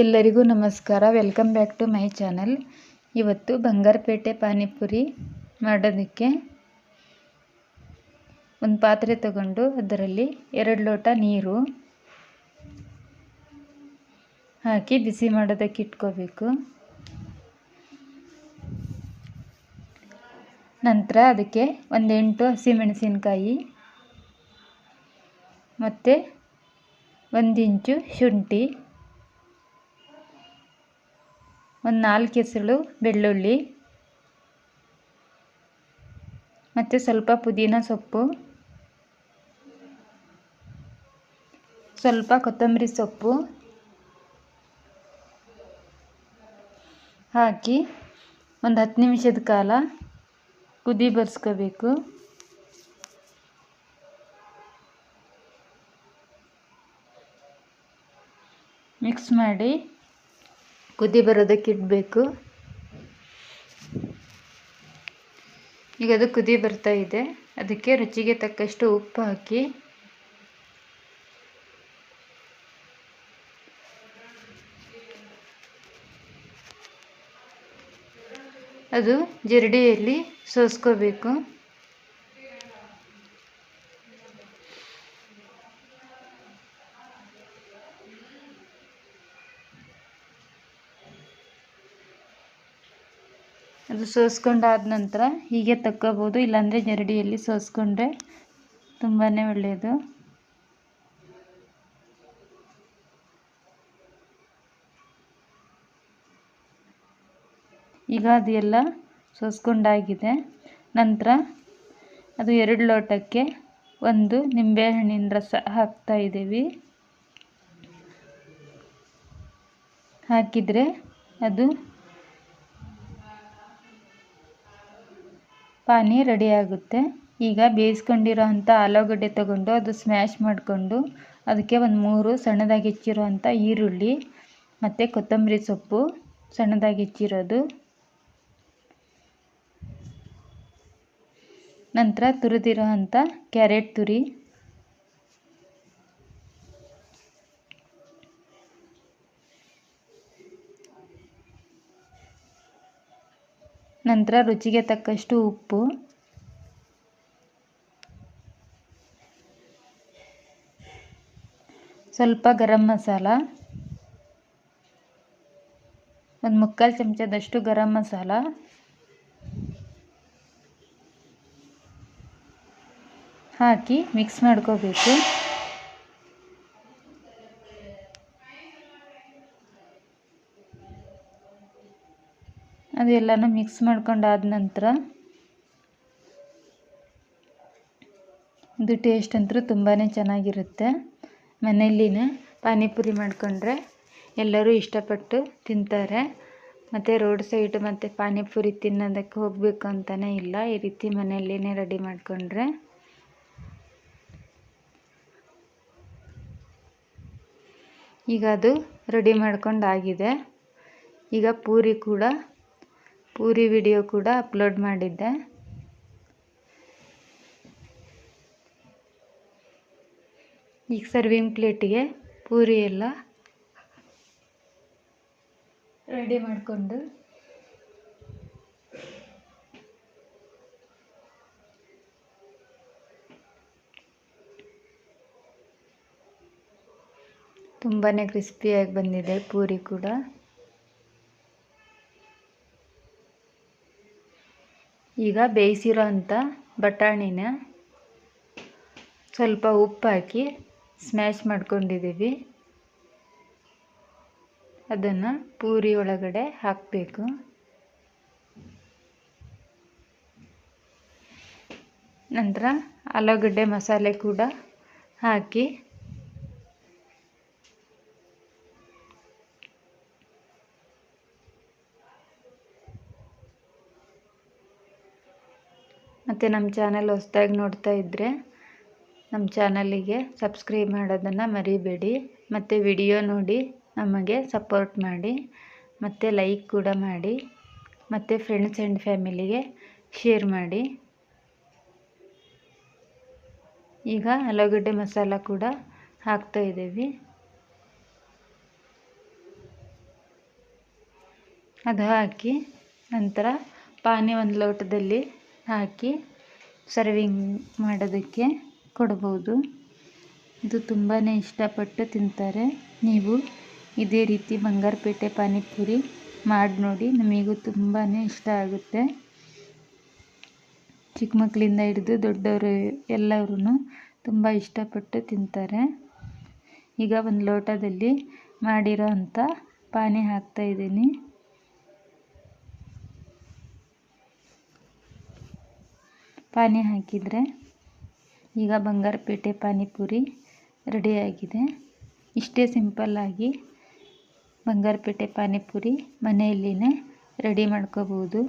ಎಲ್ಲರಿಗೂ ನಮಸ್ಕಾರ. Welcome back to my channel ಇವತ್ತು ಬಂಗಾರಪೇಟೆ ಪಾನಿಪುರಿ ಮಾಡೋದಕ್ಕೆ ಒಂದು ಪಾತ್ರೆ ತಗೊಂಡು ಅದರಲ್ಲಿ ಎರಡು ಲೋಟ ನೀರು ಹಾಕಿ ಬಿಸಿ ಮಾಡೋದಕ್ಕೆ ಇಟ್ಕೋಬೇಕು. ನಂತರ ಅದಕ್ಕೆ ಒಂದು ಎಂಟು ಹಸಿಮೆಣಸಿನಕಾಯಿ ಮತ್ತು ಒಂದಿಂಚು ಶುಂಠಿ ಒಂದು ನಾಲ್ಕು ಎಸಳು ಬೆಳ್ಳುಳ್ಳಿ, ಮತ್ತು ಸ್ವಲ್ಪ ಪುದೀನ ಸೊಪ್ಪು, ಸ್ವಲ್ಪ ಕೊತ್ತಂಬರಿ ಸೊಪ್ಪು ಹಾಕಿ ಒಂದು ಹತ್ತು ನಿಮಿಷದ ಕಾಲ ಕುದಿ ಬರ್ಸ್ಕೋಬೇಕು. ಮಿಕ್ಸ್ ಮಾಡಿ ಕುದಿ ಬರೋದಕ್ಕೆ ಇಡಬೇಕು. ಈಗ ಅದು ಕುದಿ ಬರ್ತಾ ಇದೆ. ಅದಕ್ಕೆ ರುಚಿಗೆ ತಕ್ಕಷ್ಟು ಉಪ್ಪು ಹಾಕಿ. ಅದು ಜರಡಿಯಲ್ಲಿ ಸೋಸ್ಕೋಬೇಕು. ಅದು ಸೋಸ್ಕೊಂಡಾದ ನಂತರ ಹೀಗೆ ತಕ್ಕೋಬೋದು, ಇಲ್ಲಾಂದರೆ ಜರಡಿಯಲ್ಲಿ ಸೋಸ್ಕೊಂಡ್ರೆ ತುಂಬಾ ಒಳ್ಳೆಯದು. ಈಗ ಅದು ಎಲ್ಲ ಸೋಸ್ಕೊಂಡಾಗಿದೆ. ನಂತರ ಅದು ಎರಡು ಲೋಟಕ್ಕೆ ಒಂದು ನಿಂಬೆಹಣ್ಣಿನ ರಸ ಹಾಕ್ತಾ ಇದ್ದೀವಿ. ಹಾಕಿದರೆ ಅದು ಪಾನಿ ರೆಡಿ ಆಗುತ್ತೆ. ಈಗ ಬೇಯಿಸ್ಕೊಂಡಿರೋ ಅಂಥ ಆಲೂಗಡ್ಡೆ ತಗೊಂಡು ಅದು ಸ್ಮ್ಯಾಶ್ ಮಾಡಿಕೊಂಡು ಅದಕ್ಕೆ ಒಂದು ಮೂರು ಸಣ್ಣದಾಗಿ ಹೆಚ್ಚಿರೋ ಅಂಥ ಈರುಳ್ಳಿ ಮತ್ತು ಕೊತ್ತಂಬರಿ ಸೊಪ್ಪು ಸಣ್ಣದಾಗಿ ಹೆಚ್ಚಿರೋದು. ನಂತರ ತುರಿದಿರೋ ಅಂಥ ಕ್ಯಾರೆಟ್ ತುರಿ. ನಂತರ ರುಚಿಗೆ ತಕ್ಕಷ್ಟು ಉಪ್ಪು. ಸ್ವಲ್ಪ ಗರಂ ಮಸಾಲ. ಒಂದು ಮುಕ್ಕಾಲು ಚಮಚದಷ್ಟು ಗರಂ ಮಸಾಲ. ಹಾಕಿ ಮಿಕ್ಸ್ ಮಾಡ್ಕೋಬೇಕು. ಅದೆಲ್ಲನೂ ಮಿಕ್ಸ್ ಮಾಡ್ಕೊಂಡಾದ ನಂತರ ಇದು ಟೇಸ್ಟ್ ಅಂತೂ ತುಂಬಾ ಚೆನ್ನಾಗಿರುತ್ತೆ. ಮನೆಯಲ್ಲಿನೇ ಪಾನಿಪುರಿ ಮಾಡಿಕೊಂಡ್ರೆ ಎಲ್ಲರೂ ಇಷ್ಟಪಟ್ಟು ತಿಂತಾರೆ. ಮತ್ತು ರೋಡ್ ಸೈಡ್ ಮತ್ತು ಪಾನಿಪುರಿ ತಿನ್ನೋದಕ್ಕೆ ಹೋಗಬೇಕು ಅಂತಲೇ ಇಲ್ಲ. ಈ ರೀತಿ ಮನೆಯಲ್ಲಿನೇ ರೆಡಿ ಮಾಡಿಕೊಂಡ್ರೆ. ಈಗ ಅದು ರೆಡಿ ಮಾಡ್ಕೊಂಡಾಗಿದೆ. ಈಗ ಪೂರಿ ಕೂಡ ಪೂರಿ ವಿಡಿಯೋ ಕೂಡ ಅಪ್ಲೋಡ್ ಮಾಡಿದ್ದೆ. ಈಗ ಸರ್ವಿಂಗ್ ಪ್ಲೇಟಿಗೆ ಪೂರಿ ಎಲ್ಲ ರೆಡಿ ಮಾಡಿಕೊಂಡು. ತುಂಬಾ ಕ್ರಿಸ್ಪಿಯಾಗಿ ಬಂದಿದೆ ಪೂರಿ ಕೂಡ. ಈಗ ಬೇಯಿಸಿರೋ ಅಂಥ ಬಟಾಣಿನ ಸ್ವಲ್ಪ ಉಪ್ಪು ಹಾಕಿ ಸ್ಮ್ಯಾಶ್ ಮಾಡ್ಕೊಂಡಿದ್ದೀವಿ. ಅದನ್ನು ಪೂರಿ ಒಳಗಡೆ ಹಾಕಬೇಕು. ನಂತರ ಆಲೂಗಡ್ಡೆ ಮಸಾಲೆ ಕೂಡ ಹಾಕಿ ಮತ್ತು ನಮ್ಮ ಚಾನಲ್ ಹೊಸ್ದಾಗಿ ನೋಡ್ತಾ ಇದ್ದರೆ ನಮ್ಮ ಚಾನಲಿಗೆ ಸಬ್ಸ್ಕ್ರೈಬ್ ಮಾಡೋದನ್ನು ಮರಿಬೇಡಿ. ಮತ್ತು ವಿಡಿಯೋ ನೋಡಿ, ನಮಗೆ ಸಪೋರ್ಟ್ ಮಾಡಿ, ಮತ್ತು ಲೈಕ್ ಕೂಡ ಮಾಡಿ, ಮತ್ತು ಫ್ರೆಂಡ್ಸ್ ಆ್ಯಂಡ್ ಫ್ಯಾಮಿಲಿಗೆ ಶೇರ್ ಮಾಡಿ. ಈಗ ಆಲೂಗಡ್ಡೆ ಮಸಾಲ ಕೂಡ ಹಾಕ್ತಾ ಇದ್ದೀವಿ. ಅದು ಹಾಕಿ ನಂತರ ಪಾನಿ ಒಂದು ಲೋಟದಲ್ಲಿ ಹಾಕಿ ಸರ್ವಿಂಗ್ ಮಾಡೋದಕ್ಕೆ ಕೊಡ್ಬೋದು. ಇದು ತುಂಬಾ ಇಷ್ಟಪಟ್ಟು ತಿಂತಾರೆ. ನೀವು ಇದೇ ರೀತಿ ಬಂಗಾರಪೇಟೆ ಪಾನಿಪುರಿ ಮಾಡಿ ನೋಡಿ, ನಮಗೂ ತುಂಬಾ ಇಷ್ಟ ಆಗುತ್ತೆ. ಚಿಕ್ಕ ಮಕ್ಕಳಿಂದ ಹಿಡಿದು ದೊಡ್ಡವರು ಎಲ್ಲರೂ ತುಂಬ ಇಷ್ಟಪಟ್ಟು ತಿಂತಾರೆ. ಈಗ ಒಂದು ಲೋಟದಲ್ಲಿ ಮಾಡಿರೋ ಅಂಥ ಪಾನಿ ಹಾಕ್ತಾಯಿದ್ದೀನಿ ಪಾನಿ ಹಾಕಿದರೆ ಈಗ ಬಂಗಾರಪೇಟೆ ಪಾನಿಪುರಿ ರೆಡಿಯಾಗಿದೆ ಇಷ್ಟೇ ಸಿಂಪಲ್ಲಾಗಿ ಬಂಗಾರಪೇಟೆ ಪಾನಿಪುರಿ ಮನೆಯಲ್ಲಿನೇ ರೆಡಿ ಮಾಡ್ಕೋಬೋದು.